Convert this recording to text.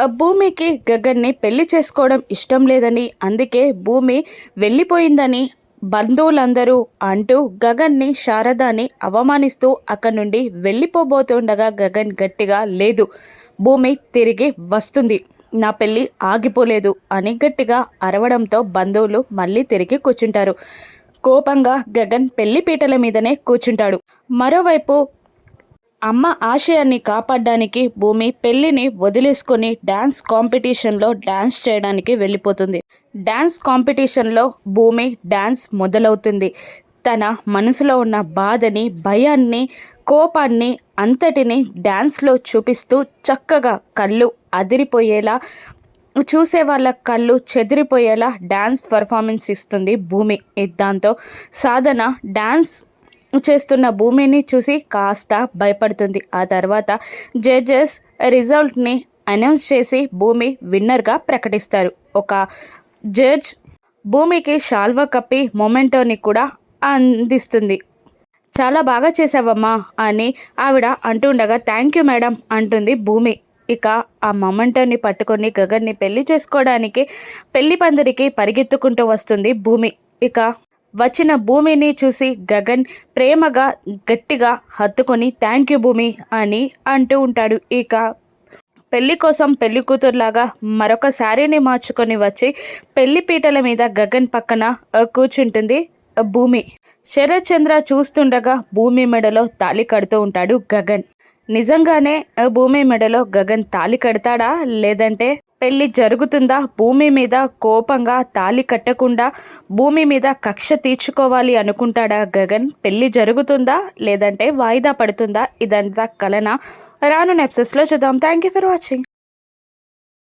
ఆ భూమికి గగన్ని పెళ్ళి చేసుకోవడం ఇష్టం లేదని అందుకే భూమి వెళ్ళిపోయిందని బంధువులందరూ అంటూ గగన్ని శారదాని అవమానిస్తూ అక్కడి నుండి వెళ్ళిపోబోతుండగా గగన్ గట్టిగా లేదు భూమి తిరిగి వస్తుంది. నా పెళ్ళి ఆగిపోలేదు అని గట్టిగా అరవడంతో బంధువులు మళ్ళీ తిరిగి కూర్చుంటారు. కోపంగా గగన్ పెళ్ళి పీటల మీదనే కూర్చుంటాడు. మరోవైపు అమ్మ ఆశయాన్ని కాపాడడానికి భూమి పెళ్ళిని వదిలేసుకొని డ్యాన్స్ కాంపిటీషన్లో డ్యాన్స్ చేయడానికి వెళ్ళిపోతుంది. డ్యాన్స్ కాంపిటీషన్లో భూమి డ్యాన్స్ మొదలవుతుంది. తన మనసులో ఉన్న బాధని భయాన్ని కోపాన్ని అంతటిని డ్యాన్స్లో చూపిస్తూ చక్కగా కళ్ళు అదిరిపోయేలా చూసే వాళ్ళ కళ్ళు చెదిరిపోయేలా డ్యాన్స్ పర్ఫార్మెన్స్ ఇస్తుంది భూమి. దాంతో సాధన డ్యాన్స్ చేస్తున్న భూమిని చూసి కాస్త భయపడుతుంది. ఆ తర్వాత జడ్జెస్ రిజల్ట్ని అనౌన్స్ చేసి భూమి విన్నర్గా ప్రకటిస్తారు. ఒక జడ్జ్ భూమికి షాల్వా కప్పి మొమెంటోని కూడా అందిస్తుంది. చాలా బాగా చేసావమ్మా అని ఆవిడ అంటుండగా థ్యాంక్ యూ మేడం అంటుంది భూమి. ఇక ఆ మొమెంటోని పట్టుకొని గగన్ని పెళ్ళి చేసుకోవడానికి పెళ్ళి పందిరికి పరిగెత్తుకుంటూ వస్తుంది భూమి. ఇక వచ్చిన భూమిని చూసి గగన్ ప్రేమగా గట్టిగా హత్తుకొని థ్యాంక్ యూ భూమి అని అంటూ ఉంటాడు. ఇక పెళ్ళి కోసం పెళ్ళి కూతురులాగా మరొక శారీని మార్చుకొని వచ్చి పెళ్ళి పీటల మీద గగన్ పక్కన కూర్చుంటుంది భూమి. శరత్ చంద్ర చూస్తుండగా భూమి మెడలో తాళి కడుతూ ఉంటాడు గగన్. నిజంగానే భూమి మెడలో గగన్ తాళి కడతాడా? లేదంటే పెళ్ళి జరుగుతుందా? భూమి మీద కోపంగా తాళి కట్టకుండా భూమి మీద కక్ష తీర్చుకోవాలి అనుకుంటాడా గగన్? పెళ్ళి జరుగుతుందా? లేదంటే వాయిదా పడుతుందా? ఇదంతా కలన? రాను నెప్సెస్లో చూద్దాం. Thank you for watching